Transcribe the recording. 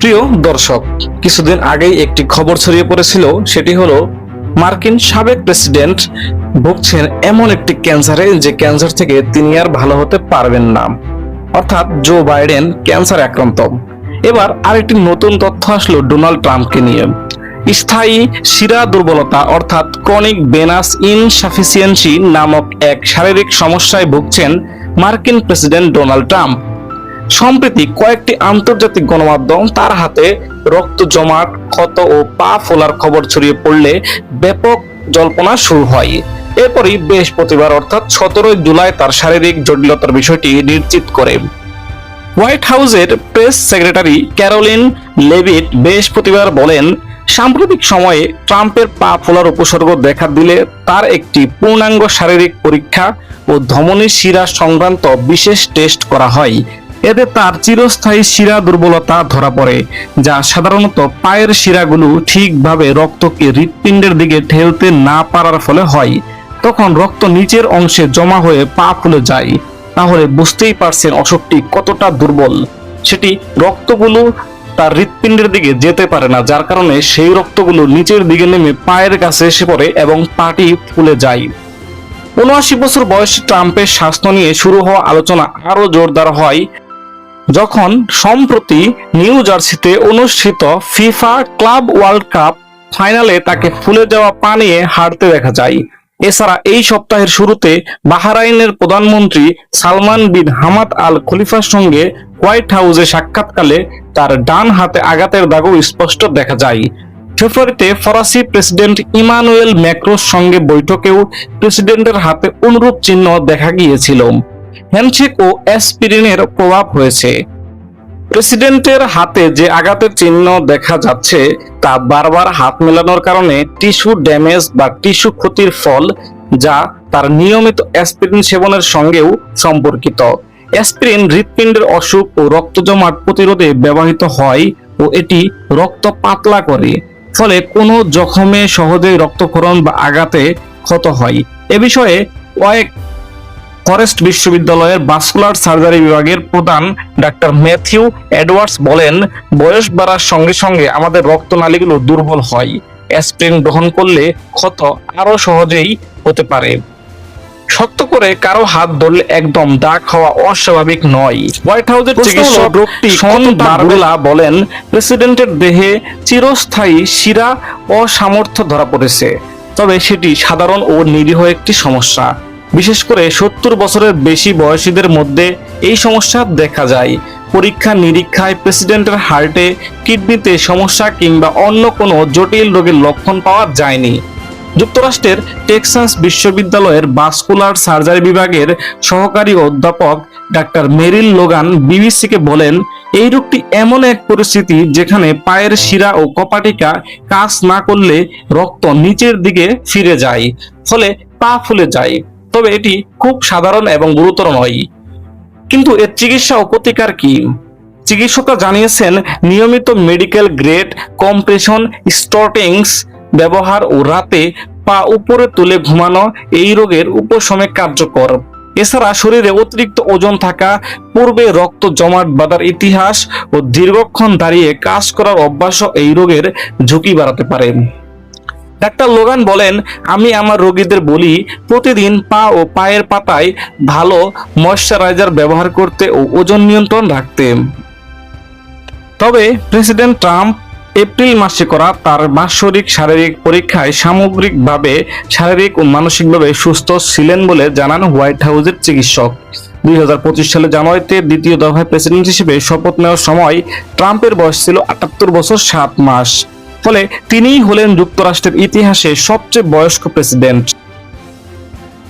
প্রিয় দর্শক, কিছুদিন আগেই একটি খবর ছড়িয়ে পড়েছিল, সেটি হলো মার্কিন সাবেক প্রেসিডেন্ট ভুগছেন এমন একটি ক্যান্সারে যে ক্যান্সার থেকে তিনি আর ভালো হতে পারবেন না। অর্থাৎ জো বাইডেন ক্যান্সার আক্রান্ত। এবার আরেকটি নতুন তথ্য আসলো ডোনাল্ড ট্রাম্পকে নিয়ে। স্থায়ী শিরা দুর্বলতা, অর্থাৎ ক্রনিক বেনাস ইনসাফিসিয়েন্সি নামক এক শারীরিক সমস্যায় ভুগছেন মার্কিন প্রেসিডেন্ট ডোনাল্ড ট্রাম্প। সম্প্রতি কয়েকটি আন্তর্জাতিক গণমাধ্যম তার হাতে রক্ত জমাট, ক্ষত ও পা ফোলার খবর ছড়িয়ে পড়লে ব্যাপক জল্পনা শুরু হয়। এরপরই বৃহস্পতিবার অর্থাৎ সতেরোই জুলাই তার শারীরিক জটিলতার বিষয়টি নিশ্চিত করে। হোয়াইট হাউসের প্রেস সেক্রেটারি ক্যারোলিন লেভিট বৃহস্পতিবার বলেন, সাম্প্রতিক সময়ে ট্রাম্পের পা ফোলার উপসর্গ দেখা দিলে তার একটি পূর্ণাঙ্গ শারীরিক পরীক্ষা ও ধমনী শিরা সংক্রান্ত বিশেষ টেস্ট করা হয়। এতে তার চিরস্থায়ী শিরা দুর্বলতা ধরা পড়ে, যা সাধারণত পায়ের শিরাগুলো ঠিকভাবে রক্তকে হৃৎপিণ্ডের দিকে ঠেলতে না পারার ফলে হয়। তখন রক্ত নিচের অংশে জমা হয়ে পা ফুলে যায়। তাহলে বুঝতেই পারছেন অসুখটি কতটা দুর্বল। সেটি রক্তগুলো তার হৃৎপিণ্ডের দিকে যেতে পারে না, যার কারণে সেই রক্তগুলো নিচের দিকে নেমে পায়ের কাছে এসে পড়ে এবং পাটি ফুলে যায়। উনআশি বছর বয়সী ট্রাম্পের স্বাস্থ্য নিয়ে শুরু হওয়া আলোচনা আরও জোরদার হয়। যখন সম্প্রতি নিউ জার্সিতে অনুষ্ঠিত ফিফা ক্লাব ওয়ার্ল্ড কাপ ফাইনালে তাকে ফুলে যাওয়া পা নিয়ে হারতে দেখা যায়। এছাড়া এই সপ্তাহের শুরুতে বাহারাইনের প্রধানমন্ত্রী সালমান বিন হামাদ আল খলিফার সঙ্গে হোয়াইট হাউসে সাক্ষাৎকালে তার ডান হাতে আঘাতের দাগও স্পষ্ট দেখা যায়। ফেব্রুয়ারিতে ফরাসি প্রেসিডেন্ট ইমানুয়েল ম্যাক্রোর সঙ্গে বৈঠকেও প্রেসিডেন্টের হাতে অনুরূপ চিহ্ন দেখা গিয়েছিল। হ্যান্ডশেক ও অ্যাসপিরিনের প্রভাব হয়েছে। প্রেসিডেন্টের হাতে যে আঘাতের চিহ্ন দেখা যাচ্ছে, তা বারবার হাত মেলানোর কারণে টিস্যু ড্যামেজ বা টিস্যু ক্ষতির ফল যা তার নিয়মিত অ্যাসপিরিন সেবনের সঙ্গেও সম্পর্কিত। অ্যাসপিরিন হৃৎপিণ্ডের অসুখ ও রক্ত জমাট প্রতিরোধে ব্যবহৃত হয় ও এটি রক্ত পাতলা করে, ফলে কোনো জখমে সহজেই রক্তক্ষরণ বা আঘাতে ক্ষত হয়। এ বিষয়ে কয়েক ফরেস্ট বিশ্ববিদ্যালয়ের ভাস্কুলার সার্জারি বিভাগের প্রধান ডাক্তার ম্যাথিউ এডওয়ার্ডস বলেন বয়স বাড়ার সঙ্গে সঙ্গে আমাদের রক্তনালীগুলো দুর্বল হয়। অ্যাসপিরিন গ্রহণ করলে ক্ষত আরও সহজেই হতে পারে। শক্ত করে কারও হাত ধরলে একদম দাগ হওয়া অস্বাভাবিক নয়। হোয়াইট হাউসের চিকিৎসক রোগটি বলেন প্রেসিডেন্টের দেহে চিরস্থায়ী শিরা অসামর্থ্য ধরা পড়েছে তবে সেটি সাধারণ ও নিরীহ একটি সমস্যা। বিশেষ করে সত্তর বছরের বেশি বয়সীদের মধ্যে এই সমস্যা দেখা যায়। পরীক্ষা নিরীক্ষায় প্রেসিডেন্টের হার্টে, কিডনিতে সমস্যা কিংবা অন্য কোনো জটিল রোগের লক্ষণ পাওয়া যায়নি। যুক্তরাষ্ট্রের টেক্সাস বিশ্ববিদ্যালয়ের ভাস্কুলার সার্জারি বিভাগের সহকারী অধ্যাপক ডাক্তার মেরিল লোগান বিবিসিকে বলেন, এই রোগটি এমন এক পরিস্থিতি যেখানে পায়ের শিরা ও কপাটিকা কাজ না করলে রক্ত নিচের দিকে ফিরে যায়, ফলে পা ফুলে যায়। তবে এটি খুব সাধারণ এবং গুরুতর নয়। কিন্তু এর চিকিৎসা ও প্রতিকার কি? চিকিৎসকরা জানিয়েছেন, নিয়মিত মেডিকেল গ্রেড, কম্প্রেশন, স্টর্টিংস ব্যবহার ও রাতে পা উপরে তুলে ঘুমানো এই রোগের উপশমে কার্যকর। এছাড়া শরীরে অতিরিক্ত ওজন থাকা, পূর্বে রক্ত জমাট বাঁধার ইতিহাস ও দীর্ঘক্ষণ দাঁড়িয়ে কাজ করার অভ্যাসও এই রোগের ঝুঁকি বাড়াতে পারে। ডাক্তার লোগান বলেন, আমি আমার রোগীদের বলি, প্রতিদিন পা ও পায়ের পাতায় ভালো ময়শ্চারাইজার ব্যবহার করতে ও ওজন নিয়ন্ত্রণ রাখতে। তবে প্রেসিডেন্ট ট্রাম্প এপ্রিল মাসে করা তার বাৎসরিক শারীরিক পরীক্ষায় সামগ্রিকভাবে শারীরিক ও মানসিকভাবে সুস্থ ছিলেন বলে জানান হোয়াইট হাউসের চিকিৎসক। দুই হাজার পঁচিশ সালে জানুয়ারিতে দ্বিতীয় দফায় প্রেসিডেন্ট হিসেবে শপথ নেওয়ার সময় ট্রাম্পের বয়স ছিল আটাত্তর বছর সাত মাস। ফলে তিনিই হলেন যুক্তরাষ্ট্রের ইতিহাসে সবচেয়ে বয়স্ক প্রেসিডেন্ট।